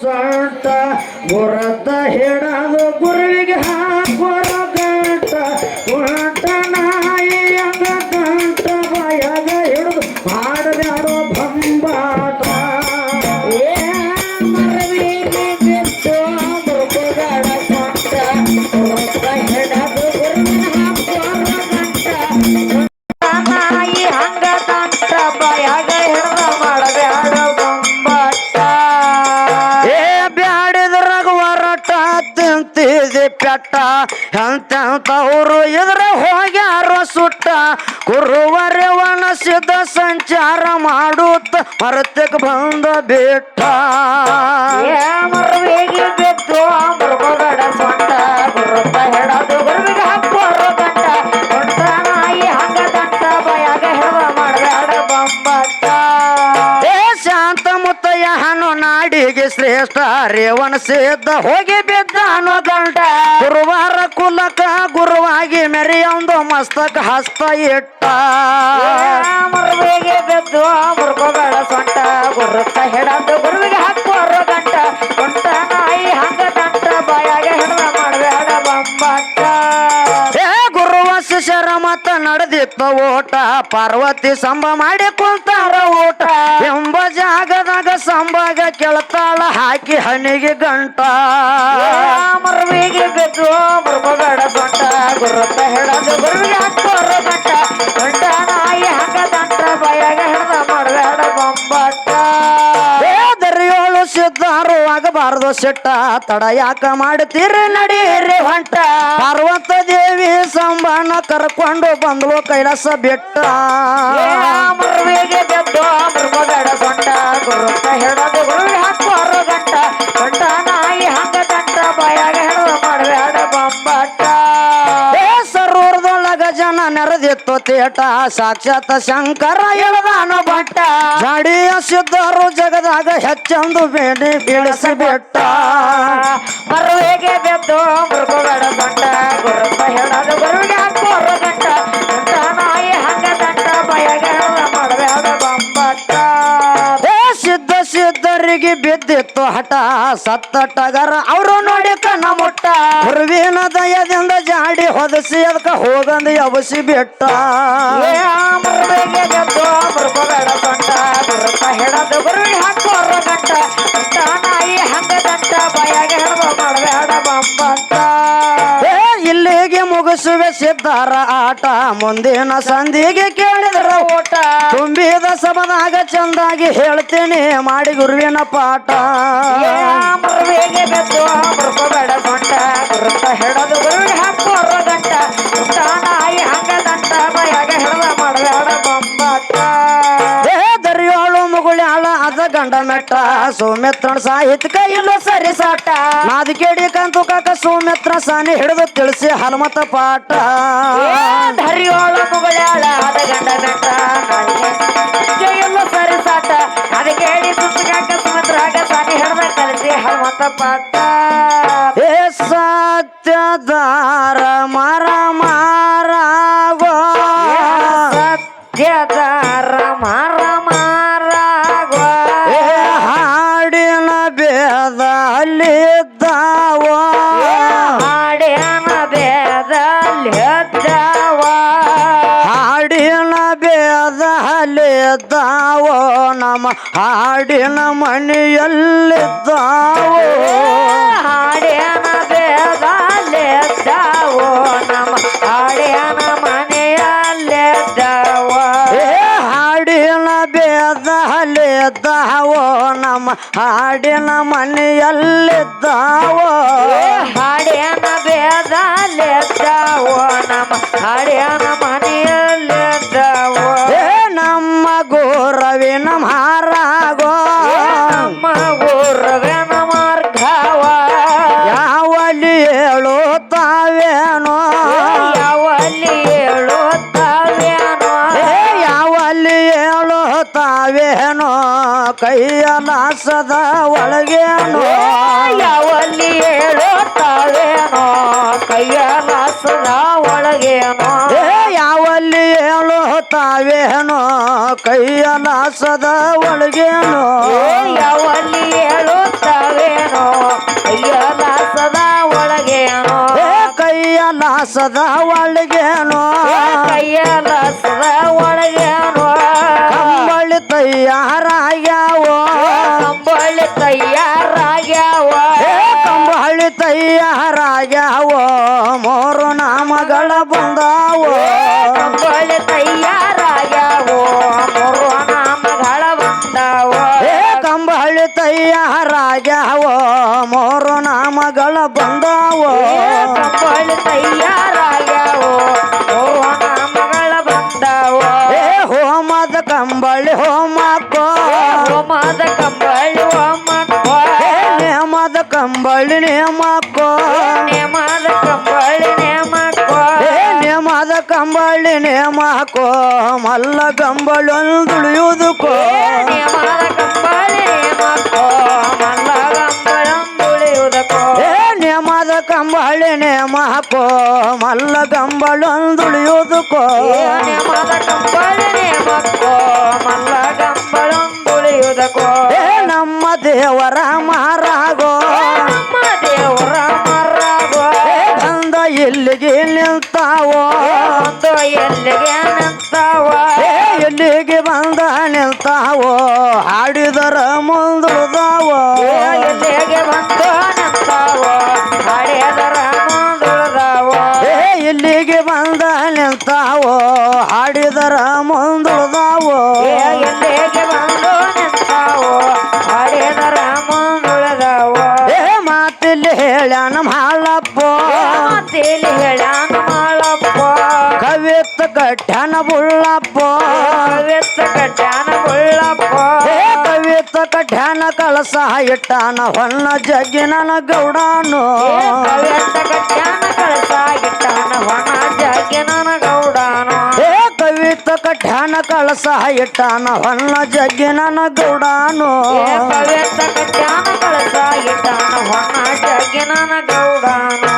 ಸೊಂಟ ಗುರತ ಹಿಡದು ಗುರುವಿಗೆ ಪೆಟ್ಟ ಅವರು ಇದ್ರ ಹೋಗ್ಯಾರ ಸುಟ್ಟ. ಕುರುವರೆ ಸಿದ್ಧ ಸಂಚಾರ ಮಾಡುತ್ತ ಮರತಕ್ಕೆ ಬಂದ ಬಿಟ್ಟ. ಮರವಿಗೆ ಬಿತ್ತು ಮೃಗಗಡ ಸೊಂಟ. ಶ್ರೇಷ್ಠ ರೇವಣ ಸೇದ್ದ ಹೋಗಿ ಬಿದ್ದ ಅನ್ನೋ ದಂಡ ಗುರುವಾರ ಕುಲಕ ಗುರುವಾಗಿ ಮೆರೆಯೊಂದು ಮಸ್ತಕ ಹಸ್ತ ಇಟ್ಟ. ನಡೆದಿತ್ತ ಓಟ. ಪಾರ್ವತಿ ಸಂಭ ಮಾಡಿ ಕುಂತಾರ ಓಟ. ಎಂಬ ಜಾಗದಾಗ ಸಂಭಾಗ ಕೆಳತಾಳ. ಹಾಕಿ ಹನಿಗೆ ಗಂಟ. ಮರ್ವಿಗೆ ಗದ್ದು ಮರ್ಮಗಡ ಸೊಂಟ ಗುರುತ ಹಿಡದು ಗುರುವಿ ಹಾಕೋರ ಗಂಟ. ಗಂಟ ನಾಯಿ ಹಂಗ ದಂಟ. ಬಯಗ ಹಿಡ್ದ ಮಾಡಬೇಡ ಬಂಬಟ್ಟ. ದರಿಯೋಳು ಸಿದ್ಧಾರು ಆಗಬಾರದು ಸಿಟ್ಟ. ತಡ ಯಾಕ ಮಾಡ್ತೀರಿ ನಡೀರಿ ಹೊಂಟ. ಪಾರ್ವತ ಸಂಬಾನ ಕರ್ಕೊಂಡು ಬಂದ್ಲು ಕೈಲಾಸ ಬೆಟ್ಟ. ಮರುವಿಗೆ ಬಿದ್ದು ಮೃಗಬೇಡ ಸೊಂಟ. ಗುರುತ ಹಿಡದು ಗುರುವಿಗೆ ಹಾಕೋರು ಗಂಟ. ನಾಯಿ ಹಂಗ ದಂಟ ಬಾಯಾಗ ಹಿಡ್ದು ಮಾಡಬೇಡ ಬಂಬಟ್ಟ. ಏ ಸರೂರದೊಳಗ ಜನ ನೆರೆದಿತ್ತು ತೇಟ. ಸಾಕ್ಷಾತ್ ಶಂಕರ ಎಳದಾನ ಬಟ್ಟ. ಜಡಿಯ ಸಿದ್ಧರು ಜಗದಾಗ ಹೆಚ್ಚೊಂದು ಬೇಡಿ ಬೀಳಿಸಿ ಬಿಟ್ಟ. ಮರುವಿಗೆ ಬಿದ್ದು ಹಠ ಸತ್ತ ಟಗರ, ಅವರು ನೋಡಿ ಕಣ್ಣ ಮುಟ್ಟ. ಹುರುವಿನ ದಯದಿಂದ ಜಾಡಿ ಹೊದಸಿ, ಅದಕ್ಕೆ ಹೋಗಂದು ಯವಸಿ ಬಿಟ್ಟ. ಹಿಡದು ಗುರುವಿಗೆ ಹಾಕೋರು ಗಂಟ. ನಾಯಿ ಇಲ್ಲಿಗೆ ಮುಗಿಸುವೆ ಸಿದ್ಧಾರ ಆಟ, ಮುಂದಿನ ಸಂಧಿಗೆ ಕೇಳಿದ್ರ ಓಟ. ತುಂಬಿದ ಸಮನಾಗ ಚಂದಾಗಿ ಹೇಳ್ತೀನಿ, ಮಾಡಿ ಗುರುವಿನ ಪಾಠ. ಹಿಡದು ಅದ ಗಂಡ ಮೆಟ್ಟ ಸೌಮಿತ್ರನ ಸಾಹಿತ್ಯ ಇಲ್ಲೋ ಸರಿ ಸಾಟ. ನಾದಿ ಕೇಳಿ ಕಂತು ಕಾಕ ಸೌಮ್ಯತ್ರ ಸಾನಿ ಹಿಡಿದು ತಿಳಿಸಿ ಹನುಮತ ಪಾಠ. ಅದ ಗಂಡ ಮೆಟ್ಟ. ಸರಿ ಸಾಟ. ಅದ ಕೇಳಿ ಸುತ್ತಗಾಕ ಸುಮಿತ್ರಾಗ ಸಾನಿ ಹಿಡ್ದ ಕಲಿಸಿ ಹನುಮತ ಪಾಠ. ಏ ಸತ್ಯದಾರ ಮರ ಮಾರಾಗೋ. ಸತ್ಯದಾರ ಮರ ಅಲ್ಲಿದ್ದಾವೋ ನಮ್ಮ ಹಾಡಿನ ಮನೆಯಲ್ಲಿದ್ದಾವೋ ಹಾಡಿನ ಬೇದ ಅಲ್ಲಿದ್ದಾವೋ ನಮ್ಮ ಹಾಡಿನ ಮನೆಯಲ್ಲಿದ್ದಾವೋ ಏ ಹಾಡಿನ ಬೇದ ಅಲ್ಲಿದ್ದಾವೋ ನಮ್ಮ ಹಾಡಿನ ಮನೆಯಲ್ಲಿದ್ದಾವೋ ಹಾಡಿನ ಬೇದ ಅಲ್ಲಿದ್ದಾವೋ ನಮ್ಮ ಹಾಡಿನ ಮನೆಯಲ್ಲಿದ್ದಾವೋ ಹೇಳುತ್ತಾವೇನೋ ಯಾವಲ್ಲಿ ಹೇಳುತ್ತಾವೇನೋ ಯಾವಲ್ಲಿ ಹೇಳೋತ್ತಾವೇನೋ ಕೈಯ ನಾಸದ ಒಳಗೇನೋ? ಯಾವಲ್ಲಿ ಹೇಳ್ತಾಳೆನೋ ಕೈಯ ನಾಸದ ಒಳಗೇನೋ? ಯಾವಲ್ಲಿ ಕೈಯ ನಾಸದ ಒಳಗೇನೋ? ಯಾವಲ್ಲಿ ಲಾಸದ ಒಳಗೇನೋ? ಕೈಯಲಸದ ಒಳಗೇನೋ? ಕಂಬಳಿ ತಯ್ಯಾರಾಗ್ಯಾವೋ ಕಂಬಳಿ ತಯ್ಯಾರಾಗ್ಯಾವೋ ಕಂಬಳಿ ತಯ್ಯಾರಾಗ್ಯಾವೋ ಮೂರು ನಾಮಗಳ ಬಂದಾವೋ? ಕಂಬಳಿ ತಯ್ಯಾರಾಗ್ಯಾವೋ ಮೂರು ನಾಮಗಳ ಬಂದಾವ? ಕಂಬಳಿ ತಯ್ಯಾರಾಗ್ಯಾವೋ ಮಲ್ಲ ಕಂಬಳೊಂದುಳಿಯುವುದಕ್ಕೋ ನೇಮದ ಕಂಬಳಿ ನೇಮಕ್ಕೋ ಮಲ್ಲ ಕಂಬಳಂದುಳಿಯುವುದಕ್ಕೋ ಏ ನೇಮದ ಕಂಬಳಿ ನೇಮಕ್ಕೋ ಮಲ್ಲ ಕಂಬಳೊಂದುಳಿಯುವುದಕ್ಕೋ ನೇಮದ ಕಂಬಳಿ ನೇಮಕ್ಕೋ ಮಲ್ಲ ಕಂಬಳಂದುಳಿಯುವುದಕ್ಕೋ ಏ ನಮ್ಮ ದೇವರ ಮಾರಾಗೋ ಎಲ್ಲಿಗೆ ಬಂದ ಕವಿತ್ ಕಟ್ಯಾನ ಬುಳ್ಳಪ್ಪೋ ಕವಿತ್ತ ಕಟ್ಯಾನ ಬುಳ್ಳಪ್ಪ ಏ ಕವಿತ್ ಕಟ್ಯಾನ ಕಳಸ ಇಟ್ಟಾನ ಹೊನ್ನ ಜಗ್ಗಿನ ಗೌಡಾನು. ಕವಿತ್ತ ಕಟ್ಯಾನ ಕಳಸ ಇಟ್ಟಾನ ಹೊನ್ನ ಜಾಗಿ ನನ್ನ ಗೌಡಾನು. ಏ ಕವಿತ ಕಟ್ಯಾನ ಕಳಸ ಇಟ್ಟಾನ ಹೊನ್ನ ಜಗ್ಗಿನ ಗೌಡಾನು. ಕವಿತ್ತ ಕಟ್ಯಾನ ಕಳಸ ಇಟ್ಟಾನ ಹೊನ್ನ ಜಾಗಿ ನನ್ನ ಗೌಡಾನು.